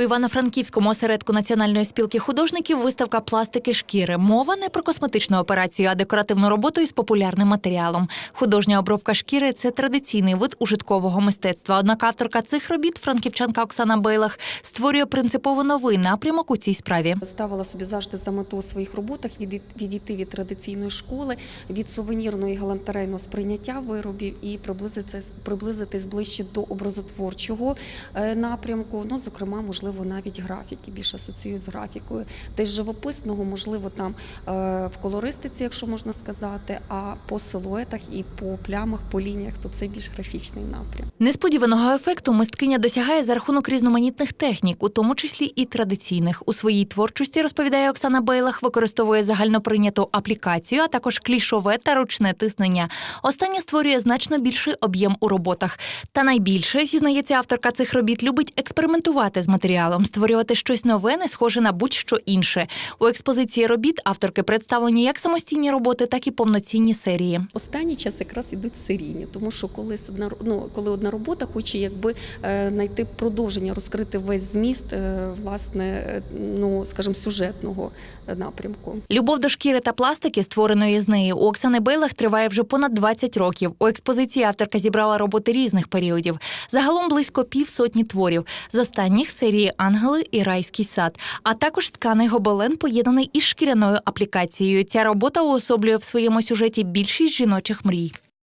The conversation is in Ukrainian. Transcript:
У Івано-Франківському осередку Національної спілки художників виставка пластики шкіри. Мова не про косметичну операцію, а декоративну роботу із популярним матеріалом. Художня обробка шкіри це традиційний вид ужиткового мистецтва. Однак авторка цих робіт, франківчанка Оксана Бейлах, створює принципово новий напрямок у цій справі. Ставила собі завжди за мету у своїх роботах віді- відійти від традиційної школи, від сувенірного і галантерейного сприйняття виробів і приблизитись, приблизитись ближче до образотворчого е, напрямку. Ну, зокрема, можливо, навіть графіки більше асоціюють з графікою. Десь живописного, можливо, там е, в колористиці, якщо можна сказати, а по силуетах і по плямах, по лініях, то це більш графічний напрям. Несподіваного ефекту мисткиня досягає за рахунок різноманітних технік, у тому числі і традиційних. У своїй творчості розповідає Оксана Бейлах, використовує загальноприйняту аплікацію, а також клішове та ручне тиснення. Останнє створює значно більший об'єм у роботах. Та найбільше зізнається авторка цих робіт, любить експериментувати з матеріалом, створювати щось нове, не схоже на будь-що інше. У експозиції робіт авторки представлені як самостійні роботи, так і повноцінні серії. Останній час якраз ідуть серійні, тому що колись одна ну, коли одна робота хоче якби е, знайти продовження, розкрити весь зміст, е, власне, е, ну скажімо, сюжетного е, напрямку. Любов до шкіри та пластики, створеної з неї, у Оксани Бейлах триває вже понад 20 років. У експозиції авторка зібрала роботи різних періодів. Загалом близько півсотні творів. З останніх серії Ангели і Райський сад, а також тканий гобелен, поєднаний із шкіряною аплікацією. Ця робота уособлює в своєму сюжеті більшість жіночих мрій.